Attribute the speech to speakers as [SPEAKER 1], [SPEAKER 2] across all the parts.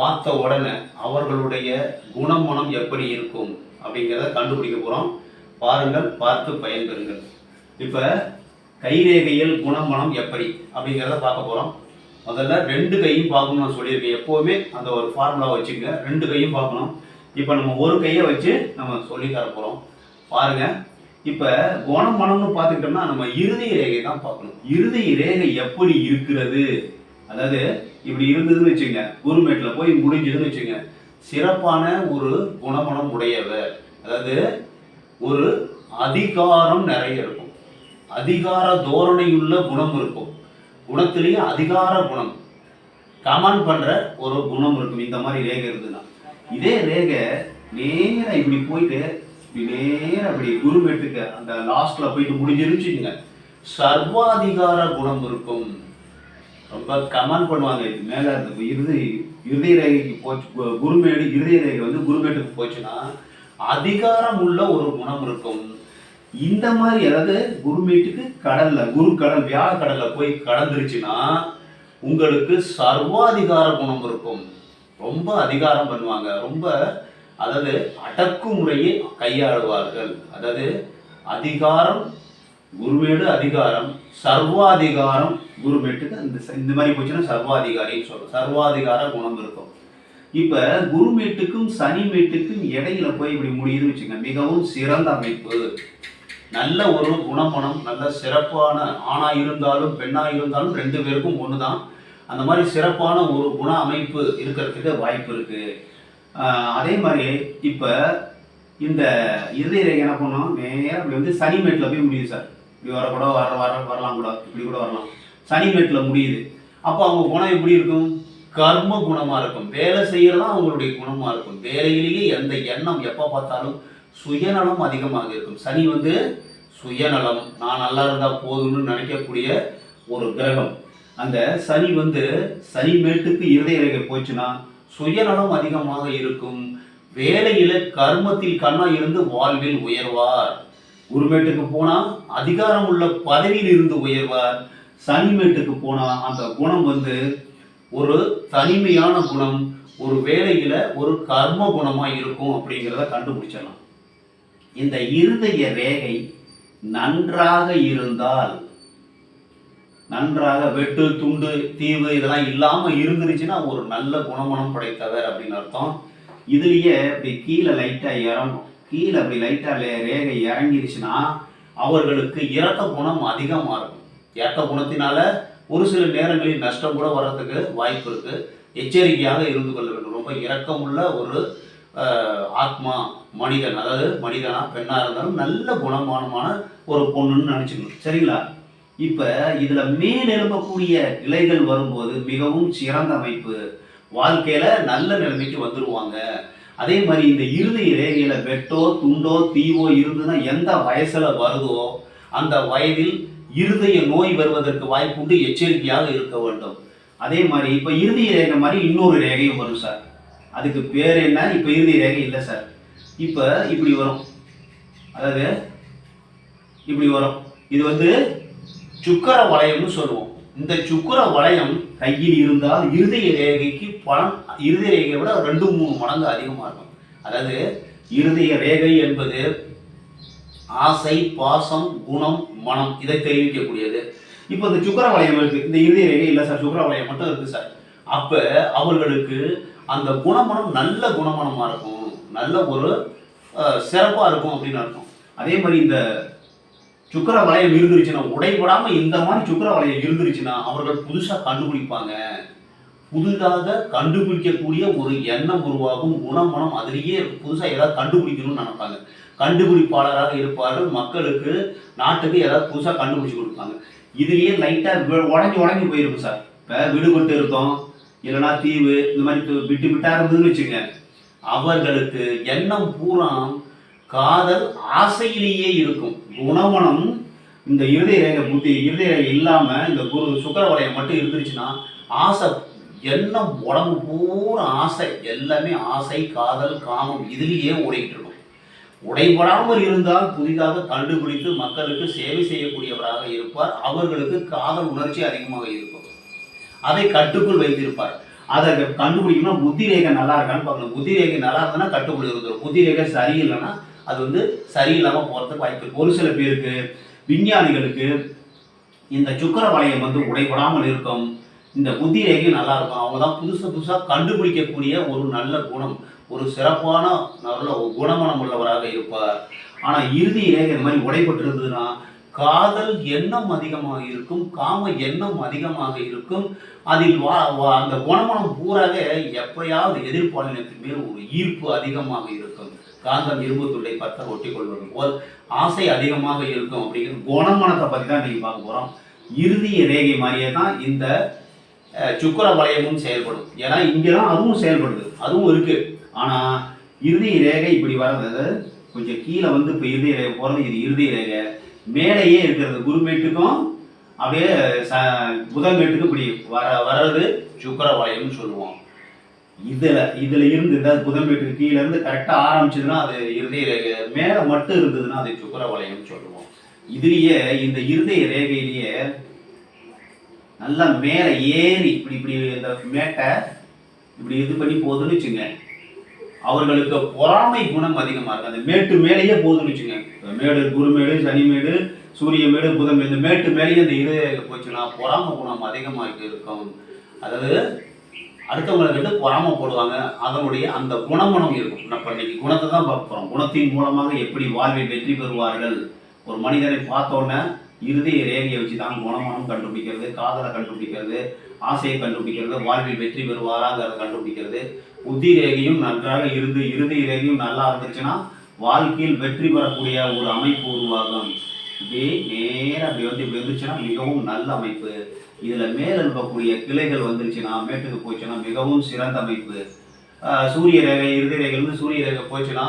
[SPEAKER 1] பார்த்த உடனே அவர்களுடைய குணமனம் எப்படி இருக்கும் அப்படிங்கிறத கண்டுபிடிக்க போகிறோம் பாருங்கள் பார்த்து பயன்பெறுங்கள். இப்போ கைரேகையில் குணமனம் எப்படி அப்படிங்கிறத பார்க்க போகிறோம் முதல்ல ரெண்டு கையும் பார்க்கணும்னு நான் சொல்லியிருக்கேன். எப்போவுமே அந்த ஒரு ஃபார்முலா வச்சுக்கங்க ரெண்டு கையும் பார்க்கணும். இப்போ நம்ம ஒரு கையை வச்சு நம்ம சொல்லி தர போகிறோம் பாருங்கள் இப்போ குணமனம்னு பார்த்துக்கிட்டோம்னா நம்ம இறுதி ரேகை தான் பார்க்கணும். இறுதி ரேகை எப்படி இருக்கிறது? அதாவது இப்படி இருந்ததுன்னு வச்சுங்க குருமேட்டில் போய் முடிஞ்சதுன்னு வச்சுங்க சிறப்பான ஒரு குணமனம் உடையவர். அதாவது ஒரு அதிகாரம் நிறைய இருக்கும். அதிகார தோரணையுள்ள குணம் இருக்கும். குணத்திலேயே அதிகார குணம். கமாண்ட் பண்ணுற ஒரு குணம் இருக்கும். இந்த மாதிரி ரேகை இருந்ததுன்னா. இதே ரேகை நேராக இப்படி போயிட்டு இப்படி நேரா இப்படி குருமேட்டுக்கு அந்த லாஸ்ட்டில் போயிட்டு முடிஞ்சிருச்சுங்க சர்வாதிகார குணம் இருக்கும். ரொம்ப கமெண்ட் பண்ணுவாங்க. இது மேலே அந்த இறுதி இருதய ரேகைக்கு போச்சு. குருமேடு இருதய ரேகை வந்து குருமேட்டுக்கு போச்சுன்னா அதிகாரம் உள்ள ஒரு குணம் இருக்கும். இந்த மாதிரி அதாவது குருமேட்டுக்கு கடல்ல குரு கடல் வியாழ கடல்ல போய் கடந்துருச்சுன்னா உங்களுக்கு சர்வாதிகார குணம் இருக்கும். ரொம்ப அதிகாரம் பண்ணுவாங்க. ரொம்ப அதாவது அடக்குமுறையை கையாளுவார்கள். அதாவது அதிகாரம் குருமேடு அதிகாரம் சர்வாதிகாரம் குருமேட்டுக்கு மேட்டுக்கு ச- இந்த மாதிரி போச்சுன்னா சர்வாதிகாரின்னு சொல்றோம். சர்வாதிகார குணம் இருக்கும். இப்ப குருமேட்டுக்கும் சனிமேட்டுக்கும் இடையில போய் இப்படி முடியுதுன்னு வச்சுங்க மிகவும் சிறந்த அமைப்பு. நல்ல ஒரு குணமனம் நல்ல சிறப்பான ஆணா இருந்தாலும் பெண்ணா இருந்தாலும் ரெண்டு பேருக்கும் ஒண்ணுதான். அந்த மாதிரி சிறப்பான ஒரு குண அமைப்பு இருக்கிறதுக்கு வாய்ப்பு இருக்கு. அதே மாதிரி இப்ப இந்த இருதய என்ன பண்ணோம் நேரா இப்படி வந்து சனிமேட்டில் போய் முடியுது சார். இப்படி வரக்கூட வர வர வரலாம் கூட இப்படி கூட வரலாம். சனி வீட்டில் முடியுது. அப்போ அவங்க குணம் எப்படி இருக்கும்? கர்ம குணமாக இருக்கும். வேலை செய்யறதான் அவங்களுடைய குணமாக இருக்கும். வேலையிலேயே எந்த எண்ணம் எப்போ பார்த்தாலும் சுயநலம் அதிகமாக இருக்கும். சனி வந்து சுயநலம். நான் நல்லா இருந்தால் போதும்னு நினைக்கக்கூடிய ஒரு கிரகம். அந்த சனி வந்து சனி மேட்டுக்கு இருதய ரேகை போச்சுன்னா சுயநலம் அதிகமாக இருக்கும். வேலையில கர்மத்தில் கண்ணா இருந்து வாழ்வில் உயர்வார். குருமேட்டுக்கு போனால் அதிகாரம் உள்ள பதவியில் இருந்து உயர்வார். சனிமேட்டுக்கு போனால் அந்த குணம் வந்து ஒரு தனிமையான குணம் ஒரு வேலையில் ஒரு கர்ம குணமாக இருக்கும் அப்படிங்கிறத கண்டுபிடிச்சிடலாம். இந்த இருதய ரேகை நன்றாக இருந்தால் நன்றாக வெட்டு துண்டு தீவு இதெல்லாம் இல்லாமல் இருந்துருச்சுன்னா ஒரு நல்ல குணமனம் படைத்தவர் அப்படின்னு அர்த்தம். இதுலேயே இப்படி கீழே லைட்டாக இறங்கும் கீழே அப்படி லைட்டாக ரேகை இறங்கிருச்சுன்னா அவர்களுக்கு இறக்க குணம் அதிகமாக இருக்கும். ஏற்ற குணத்தினால ஒரு சில நேரங்களில் நஷ்டம் கூட வர்றதுக்கு வாய்ப்பு இருக்கு. எச்சரிக்கையாக இருந்து கொள்ள வேண்டும். ரொம்ப இரக்கமுள்ள ஒரு ஆத்மா மனிதன் அதாவது மனிதனா பெண்ணா இருந்தாலும் நல்ல குணமானமான ஒரு பொண்ணுன்னு நினைச்சுக்கணும். சரிங்களா? இப்ப இதுல மேலெழும்பக்கூடிய இலைகள் வரும்போது மிகவும் சிறந்த அமைப்பு. வாழ்க்கையில நல்ல நிலைமைக்கு வந்துடுவாங்க அதே மாதிரி இந்த இறுதி ரேகையில வெட்டோ துண்டோ தீவோ இருந்துன்னா எந்த வயசுல வருதோ அந்த வயதில் இருதய நோய் வருவதற்கு வாய்ப்புண்டு எச்சரிக்கையாக இருக்க வேண்டும். அதே மாதிரி இப்போ இறுதி ரேகை மாதிரி இன்னொரு ரேகையும் வரும் சார். அதுக்கு பேர் என்ன? இப்போ இறுதி ரேகை இல்லை சார். இப்போ இப்படி வரும். அதாவது இப்படி வரும். இது வந்து சுக்கர வளையம்னு சொல்லுவோம். இந்த சுக்கர வளையம் கையில் இருந்தால் இருதய ரேகைக்கு பலன் இருதய ரேகையை விட ரெண்டு மூணு மடங்கு அதிகமாக இருக்கும். அதாவது இருதய ரேகை என்பது ஆசை பாசம் குணம் மனம் இதை தெரிவிக்கக்கூடியது. இப்போ இந்த சுக்கர வளையம் இருக்கு. இந்த இறுதி ரேகை இல்லை சார் சுக்கர வளையம் மட்டும் இருக்கு சார். அப்ப அவர்களுக்கு அந்த குணமனம் நல்ல குணமனமா இருக்கும். நல்ல ஒரு சிறப்பாக சிறப்பா இருக்கும் அப்படின்னு அர்த்தம். அதே மாதிரி இந்த சுக்கர வளையம் இருந்துருச்சுன்னா உடைபடாம இந்த மாதிரி சுக்கர வளையம் இருந்துருச்சுன்னா அவர்கள் புதுசாக கண்டுபிடிப்பாங்க. புதிதாக கண்டுபிடிக்கக்கூடிய ஒரு எண்ணம் உருவாகும் குணமனம் அதிலேயே புதுசாக ஏதாவது கண்டுபிடிக்கணும்னு நினைப்பாங்க. கண்டுபிடிப்பாளராக இருப்பார்கள். மக்களுக்கு நாட்டுக்கு ஏதாவது புதுசாக கண்டுபிடிச்சி கொடுப்பாங்க. இதுலேயே லைட்டாக உடஞ்சி உடஞ்சி போயிருக்கும் சார். இப்போ விடுபட்டு இருக்கோம். இல்லைன்னா தீவு இந்த மாதிரி விட்டு விட்டா இருந்ததுன்னு வச்சுங்க அவர்களுக்கு எண்ணம் பூரா காதல் ஆசையிலேயே இருக்கும். உணவனம் இந்த இருதய ரேகை புத்தி இருதய ரேகை இல்லாமல் இந்த குரு சுக்கர வலயம் மட்டும் இருந்துச்சுன்னா ஆசை எண்ணம் உடம்பு பூரா ஆசை. எல்லாமே ஆசை காதல் காமம் இதுலேயே ஓடிக்கிட்டு இருக்கும். உடைபடாமல் இருந்தால் புதிதாக கண்டுபிடித்து மக்களுக்கு சேவை செய்யக்கூடியவராக இருப்பார். அவர்களுக்கு காதல் உணர்ச்சி அதிகமாக இருக்கும். அதை கட்டுக்குள் வைத்திருப்பார். அதை கண்டுபிடிக்கணும் புத்தி ரேகை நல்லா இருக்கான்னு பார்க்கணும். புத்தி ரேகை நல்லா இருந்ததுன்னா கட்டுக்குள் இருந்துடும் புத்தி ரேகை சரியில்லைன்னா அது வந்து சரியில்லாமல் போகிறதுக்கு வாய்ப்பு ஒரு சில பேருக்கு விஞ்ஞானிகளுக்கு இந்த சுக்கர வளையம் வந்து உடைபடாமல் இருக்கும். இந்த புத்தி ரேகை நல்லா இருக்கும் அவங்க தான் புதுசு புதுசாக கண்டுபிடிக்கக்கூடிய ஒரு நல்ல குணம் ஒரு சிறப்பான நல்ல ஒரு குணமனம் உள்ளவராக இருப்பார். ஆனால் இறுதி ரேகை இந்த மாதிரி உடைபட்டு இருந்ததுன்னா காதல் எண்ணம் அதிகமாக இருக்கும் காம எண்ணம் அதிகமாக இருக்கும். அதில் வா வா- அந்த குணமனம் பூராக எப்பயாவது எதிர்பாலினத்தின் மேல் ஒரு ஈர்ப்பு அதிகமாக இருக்கும். காந்தம் இரும்பு துண்டை பத்தர் ஒட்டி கொள்வது போல் ஆசை அதிகமாக இருக்கும் அப்படிங்கிற குணமனத்தை பற்றி தான் நீங்கள் பார்க்க போகிறோம் இறுதி ரேகை மாதிரியே தான் இந்த சுக்கர வளையமும் செயல்படும். ஏன்னா இங்கே தான் அதுவும் செயல்படுது. அதுவும் இருக்கு. ஆனால் இறுதி ரேகை இப்படி வர்றது கொஞ்சம் கீழே வந்து இப்போ இறுதி ரேகை போகிறது இது இறுதி ரேகை. மேலேயே இருக்கிறது குருமேட்டுக்கும் அப்படியே ச புதன்மேட்டுக்கும் இப்படி வர வர்றது சுக்கர வளையம்னு சொல்லுவோம். இதில் இதில் இருந்து இந்த புதன்மேட்டுக்கு கீழே இருந்து கரெக்டாக ஆரம்பிச்சதுன்னா அது இருதய ரேகை. மேலே மட்டும் இருந்ததுன்னா அது சுக்கர வளையம்னு சொல்லுவோம். இதுலேயே இந்த இருதய ரேகையிலேயே நல்லா மேலே ஏறி இப்படி இப்படி இந்த மேட்டை இப்படி இது பண்ணி போகுதுன்னு வச்சுங்க. அவர்களுக்கு பொறாமை குணம் அதிகமாக இருக்குது அந்த மேட்டு மேலேயே போகுதுன்னு வச்சுங்க. மேடு குருமேடு சனிமேடு சூரிய மேடு புதன் இந்த மேட்டு மேலேயே இந்த இருதய போச்சுன்னா பொறாமை குணம் அதிகமாக இருக்கும். அதாவது அடுத்தவங்களை வந்து பொறாமை போடுவாங்க. அதனுடைய அந்த குணமனம் இருக்கும். நம்ம இன்னைக்கு குணத்தை தான் பார்க்க போகிறோம் குணத்தின் மூலமாக எப்படி வாழ்வில் வெற்றி பெறுவார்கள்? ஒரு மனிதனை பார்த்தோன்னே இருதய ரேகையை வச்சு தான் குணமானம் கண்டுபிடிக்கிறது காதலை கண்டுபிடிக்கிறது ஆசையை கண்டுபிடிக்கிறது வாழ்வில் வெற்றி பெறுவாராங்கிறத கண்டுபிடிக்கிறது. புத்தி ரேகையும் நன்றாக இருந்து இருதய ரேகையும் நல்லா இருந்துச்சுன்னா வாழ்க்கையில் வெற்றி பெறக்கூடிய ஒரு அமைப்பு உருவாகும். இப்படி நேரா அப்படி வந்து இப்படி வந்துச்சுன்னா மிகவும் நல்ல அமைப்பு. இதில் மேல் இருக்கக்கூடிய கிளைகள் வந்துருச்சுன்னா மேட்டுக்கு போச்சுன்னா மிகவும் சிறந்த அமைப்பு. சூரிய ரேகை இருதய ரேகையிலிருந்து சூரிய ரேகை போச்சுன்னா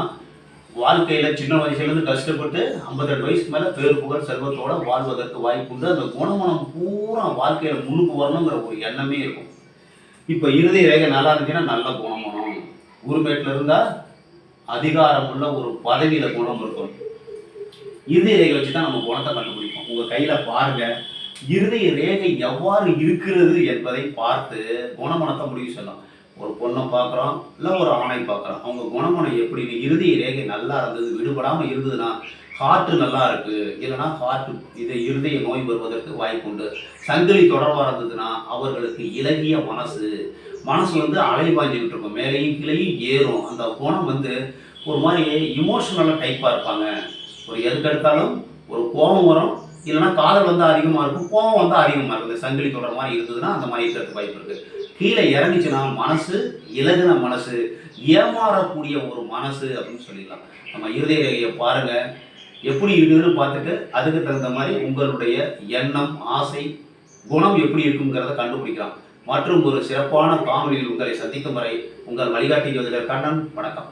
[SPEAKER 1] வாழ்க்கையில் சின்ன வயசுலேருந்து கஷ்டப்பட்டு ஐம்பத்தெட்டு வயசுக்கு மேலே பேர் புகழ் செல்வத்தோட வாழ்வதற்கு வாய்ப்பு உண்டு. அந்த குணமனம் பூரா வாழ்க்கையில் முன்னுக்கு வரணுங்கிற ஒரு எண்ணமே இருக்கும். இப்போ இருதய ரேகை நல்லா இருந்துச்சுன்னா நல்ல குணமனம். குருமேட்டில் இருந்தால் அதிகாரமுள்ள ஒரு பதவியில் குணம் இருக்கும். இருதய ரேகை வச்சு தான் நம்ம குணத்தை கண்டுபிடிப்போம். உங்கள் கையில் பாருங்க. இருதய ரேகை எவ்வாறு இருக்கிறது என்பதை பார்த்து குணமனத்தை முடிவு சொல்லலாம் ஒரு பொண்ணை பார்க்குறோம் இல்லை ஒரு ஆணை பார்க்குறோம் அவங்க குணமனம் எப்படின்னு இறுதி ரேகை நல்லா இருந்தது விடுபடாமல் இருந்ததுன்னா ஹார்ட்டு நல்லா இருக்குது இல்லைன்னா ஹார்ட்டு இது இருதய நோய் வருவதற்கு வாய்ப்புண்டு சங்கிலி தொடர்பாக இருந்ததுன்னா அவர்களுக்கு இலகிய மனசு. மனசு வந்து அலைபாஞ்சிக்கிட்டு இருக்கும். மேலேயும் கீழேயும் ஏறும். அந்த குணம் வந்து ஒரு மாதிரி இமோஷனலாக டைப்பாக இருப்பாங்க. ஒரு எதுக்கெடுத்தாலும் ஒரு கோபம் வரும். இல்லைன்னா காதல் வந்து அதிகமாக இருக்கும். கோபம் வந்து அதிகமாக இருக்கும். சங்கிலி தொடர் மாதிரி இருந்ததுன்னா அந்த மாதிரி இருக்கிறதுக்கு வாய்ப்பு இருக்குது கீழே இறங்குச்சுன்னா மனசு இலகுன மனசு ஏமாறக்கூடிய ஒரு மனசு அப்படின்னு சொல்லிடலாம். நம்ம இருதய ரேகையை பாருங்க. எப்படி இருக்குதுன்னு பார்த்துட்டு அதுக்கு தகுந்த மாதிரி உங்களுடைய எண்ணம் ஆசை குணம் எப்படி இருக்குங்கிறத கண்டுபிடிக்கலாம். மற்றும் ஒரு சிறப்பான காணொலியில் உங்களை சந்திக்கும் வரை உங்கள் வழிகாட்டி ஜோதிடர் கண்ணன் வணக்கம்.